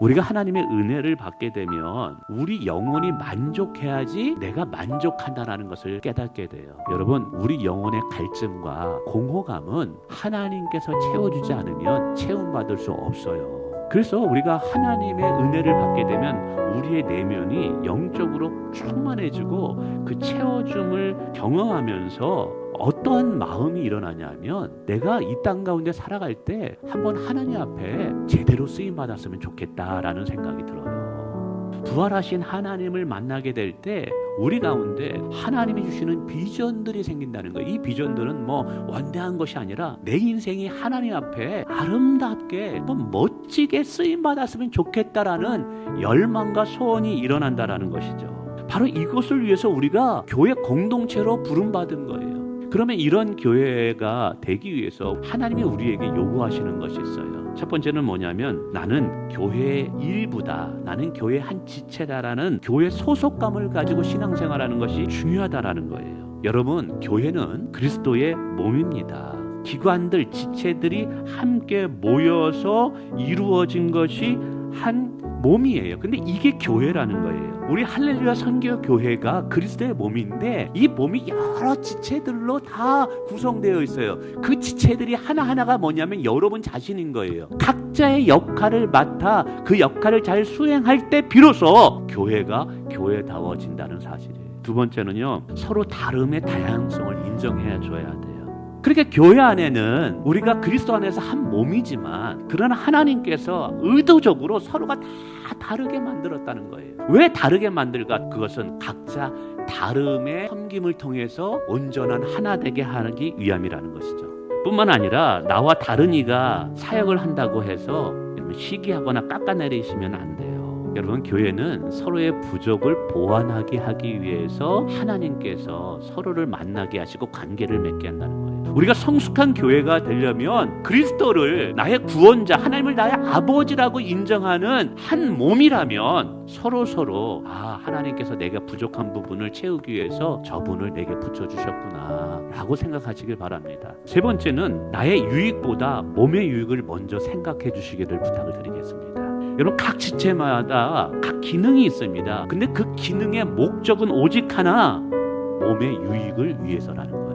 우리가 하나님의 은혜를 받게 되면 우리 영혼이 만족해야지 내가 만족한다라는 것을 깨닫게 돼요. 여러분, 우리 영혼의 갈증과 공허감은 하나님께서 채워주지 않으면 채움받을 수 없어요. 그래서 우리가 하나님의 은혜를 받게 되면 우리의 내면이 영적으로 충만해지고 그 채워줌을 경험하면서 어떠한 마음이 일어나냐면 내가 이 땅 가운데 살아갈 때 한번 하나님 앞에 제대로 쓰임 받았으면 좋겠다라는 생각이 들어요. 부활하신 하나님을 만나게 될 때 우리 가운데 하나님이 주시는 비전들이 생긴다는 거예요. 이 비전들은 뭐 원대한 것이 아니라 내 인생이 하나님 앞에 아름답게 뭐 멋지게 쓰임 받았으면 좋겠다라는 열망과 소원이 일어난다라는 것이죠. 바로 이것을 위해서 우리가 교회 공동체로 부름받은 거예요. 그러면 이런 교회가 되기 위해서 하나님이 우리에게 요구하시는 것이 있어요. 첫 번째는 뭐냐면 나는 교회의 일부다. 나는 교회 한 지체다라는 교회 소속감을 가지고 신앙생활하는 것이 중요하다라는 거예요. 여러분, 교회는 그리스도의 몸입니다. 기관들, 지체들이 함께 모여서 이루어진 것이 한 몸이에요. 근데 이게 교회라는 거예요. 우리 할렐루야 선교 교회가 그리스도의 몸인데 이 몸이 여러 지체들로 다 구성되어 있어요. 그 지체들이 하나하나가 뭐냐면 여러분 자신인 거예요. 각자의 역할을 맡아 그 역할을 잘 수행할 때 비로소 교회가 교회다워진다는 사실이에요. 두 번째는요. 서로 다름의 다양성을 인정해 줘야 돼요. 그러니까 교회 안에는 우리가 그리스도 안에서 한 몸이지만 그러나 하나님께서 의도적으로 서로가 다 다르게 만들었다는 거예요. 왜 다르게 만들까? 그것은 각자 다름의 섬김을 통해서 온전한 하나 되게 하기 위함이라는 것이죠. 뿐만 아니라 나와 다른 이가 사역을 한다고 해서 시기하거나 깎아내리시면 안 돼요. 여러분 교회는 서로의 부족을 보완하게 하기 위해서 하나님께서 서로를 만나게 하시고 관계를 맺게 한다는 거예요. 우리가 성숙한 교회가 되려면 그리스도를 나의 구원자, 하나님을 나의 아버지라고 인정하는 한 몸이라면 서로 서로 아 하나님께서 내가 부족한 부분을 채우기 위해서 저분을 내게 붙여 주셨구나라고 생각하시길 바랍니다. 세 번째는 나의 유익보다 몸의 유익을 먼저 생각해 주시기를 부탁을 드리겠습니다. 여러분 각 지체마다 각 기능이 있습니다. 근데 그 기능의 목적은 오직 하나 몸의 유익을 위해서라는 거예요.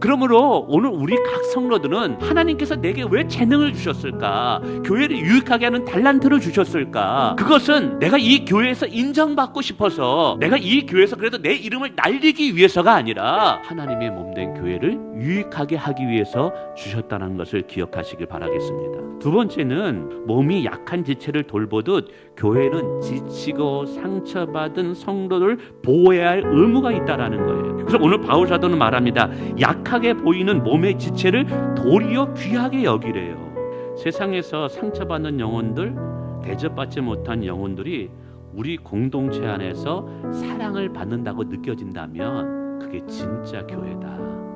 그러므로 오늘 우리 각 성도들은 하나님께서 내게 왜 재능을 주셨을까? 교회를 유익하게 하는 달란트를 주셨을까? 그것은 내가 이 교회에서 인정받고 싶어서 내가 이 교회에서 그래도 내 이름을 날리기 위해서가 아니라 하나님의 몸된 교회를 유익하게 하기 위해서 주셨다는 것을 기억하시길 바라겠습니다. 두 번째는 몸이 약한 지체를 돌보듯 교회는 지치고 상처받은 성도를 보호해야 할 의무가 있다라는 거예요. 그래서 오늘 바울 사도는 말합니다. 약하게 보이는 몸의 지체를 도리어 귀하게 여기래요. 세상에서 상처받는 영혼들, 대접받지 못한 영혼들이 우리 공동체 안에서 사랑을 받는다고 느껴진다면 그게 진짜 교회다.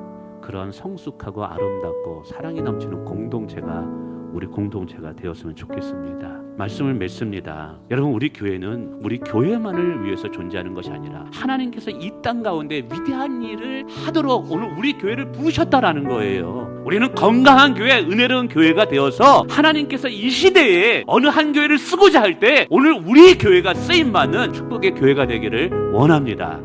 그런 성숙하고 아름답고 사랑이 넘치는 공동체가 우리 공동체가 되었으면 좋겠습니다. 말씀을 맺습니다. 여러분 우리 교회는 우리 교회만을 위해서 존재하는 것이 아니라 하나님께서 이 땅 가운데 위대한 일을 하도록 오늘 우리 교회를 부으셨다라는 거예요. 우리는 건강한 교회, 은혜로운 교회가 되어서 하나님께서 이 시대에 어느 한 교회를 쓰고자 할 때 오늘 우리 교회가 쓰임 받는 축복의 교회가 되기를 원합니다.